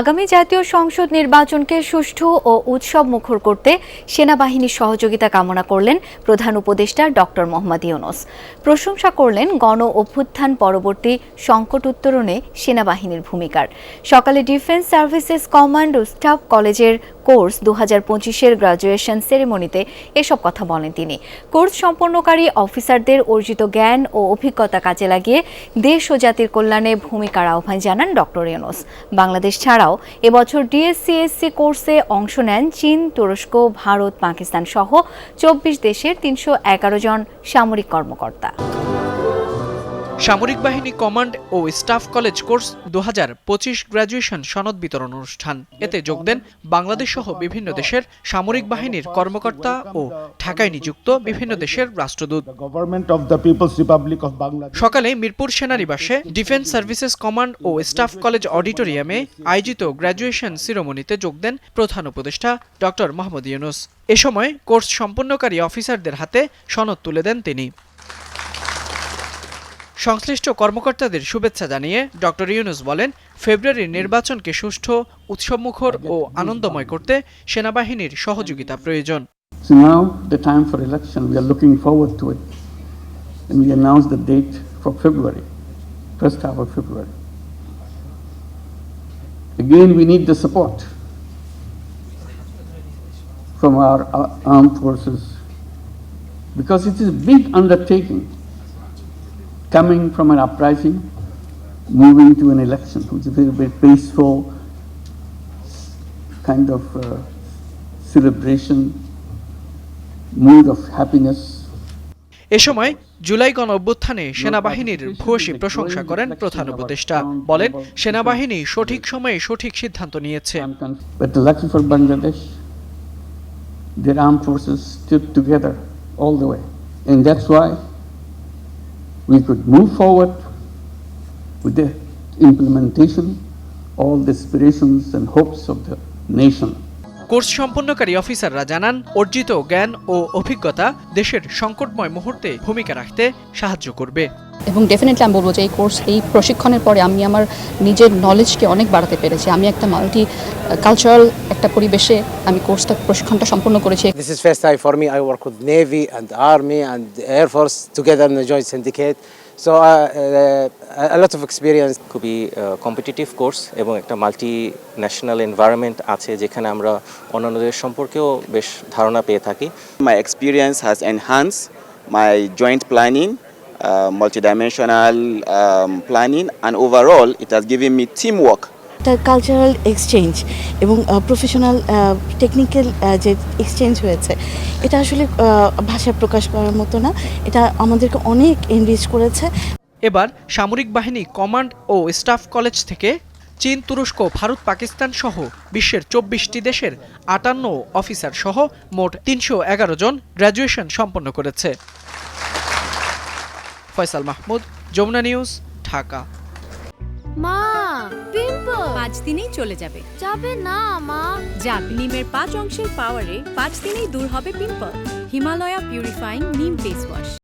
আগামী জাতীয় সংসদ নির্বাচনকে সুষ্ঠু ও উৎসব মুখর করতে সেনাবাহিনীর সহযোগিতা কামনা করলেন প্রধান উপদেষ্টা ডক্টর মোহাম্মদ ইউনুস। প্রশংসা করলেন গণ অভ্যুত্থান পরবর্তী সংকট উত্তরণে সেনাবাহিনীর ভূমিকার। সকালে ডিফেন্স সার্ভিসেস কমান্ড ও স্টাফ কলেজের কোর্স দু হাজার পঁচিশের গ্রাজুয়েশন সেরেমনিতে এসব কথা বলেন তিনি। কোর্স সম্পন্নকারী অফিসারদের অর্জিত জ্ঞান ও অভিজ্ঞতা কাজে লাগিয়ে দেশ ও জাতির কল্যাণে ভূমিকার আহ্বান জানান ডক্টর ইউনুস। বাংলাদেশ ছাড়াও এবছর ডিএসসিএসসি কোর্সে অংশ নেন চীন, তুরস্ক, ভারত, পাকিস্তান সহ চব্বিশ দেশের তিনশো এগারো জন সামরিক কর্মকর্তা। সামরিক বাহিনী কমান্ড ও স্টাফ কলেজ কোর্স দু হাজার পঁচিশ গ্র্যাজুয়েশন সনদ বিতরণ অনুষ্ঠান। এতে যোগ দেন বাংলাদেশ সহ বিভিন্ন দেশের সামরিক বাহিনীর কর্মকর্তা ও ঢাকায় নিযুক্ত বিভিন্ন দেশের রাষ্ট্রদূত. সকালে মিরপুর সেনানিবাসে ডিফেন্স সার্ভিসেস কমান্ড ও স্টাফ কলেজ অডিটোরিয়ামে আয়োজিত গ্র্যাজুয়েশন সিরোমনিতে যোগ দেন প্রধান উপদেষ্টা ডক্টর মোহাম্মদ ইউনুস। এ সময় কোর্স সম্পন্নকারী অফিসারদের হাতে সনদ তুলে দেন তিনি। সংশ্লিষ্ট কর্মকর্তাদের শুভেচ্ছা জানিয়ে ডক্টর ইউনুস বলেন ফেব্রুয়ারির নির্বাচনকে সুষ্ঠু উৎসবমুখর ও আনন্দময় করতে সেনাবাহিনীর সহযোগিতা প্রয়োজন now the time for election, we are looking forward to it. And we announced the date for February, first half of February. Again, we need the support from our uh, armed forces because it is a big undertaking coming from an uprising, moving to an election, which is a very, peaceful kind of uh, celebration, mood of happiness. এ সময় জুলাই গণ অভ্যুত্থানে সেনাবাহিনীর ভূয়সী প্রশংসা করেন প্রধান উপদেষ্টা বলেন সেনাবাহিনী সঠিক সময়ে সঠিক সিদ্ধান্ত নিয়েছে their armed forces stood together all the way. And that's why we could move forward with the implementation, all the aspirations and hopes of the nation. Course সম্পন্নকারী অফিসাররা জানান অর্জিত জ্ঞান ও অভিজ্ঞতা দেশের সংকটময় মুহূর্তে ভূমিকা রাখতে সাহায্য করবে এবং ডেফিনেটলি আমি বলব যে এই কোর্স এই প্রশিক্ষণের পরে আমি আমার নিজের নলেজকে অনেক বাড়াতে পেরেছি আমি একটা মাল্টি কালচারাল একটা পরিবেশে আমি কোর্সটা প্রশিক্ষণটা সম্পূর্ণ করেছি This is first time for me. I work with Navy and Army and the Air Force together in the Joint Syndicate. So uh, uh, a lot of experience. খুবই কম্পিটিটিভ কোর্স এবং একটা মাল্টি ন্যাশনাল এনভায়রনমেন্ট আছে যেখানে আমরা অন্যান্যদের সম্পর্কেও বেশ ধারণা পেয়ে থাকি my experience has enhanced my joint planning, uh, multidimensional um, planning, and overall, it has given me teamwork. একটা কালচারাল এক্সচেঞ্জ এবং প্রফেশনাল টেকনিক্যাল যে এক্সচেঞ্জ হয়েছে এটা আসলে ভাষায় প্রকাশ করার মতো না। এটা আমাদেরকে অনেক এনরিচ করেছে। এবার সামরিক বাহিনী কমান্ড ও স্টাফ কলেজ থেকে চীন তুরস্ক ভারত পাকিস্তান সহ বিশ্বের চব্বিশটি দেশের আটান্ন অফিসার সহ মোট তিনশো এগারো জন গ্র্যাজুয়েশন সম্পন্ন করেছে। ফয়সাল মাহমুদ, যমুনা নিউজ, ঢাকা। মা, পিম্পল। পাঁচ দিনেই চলে যাবে। যাবে না, মা। যাক নিমের পাঁচ অংশের পাওয়ারে পাঁচ দিনেই দূর হবে pimple. Himalaya purifying neem face wash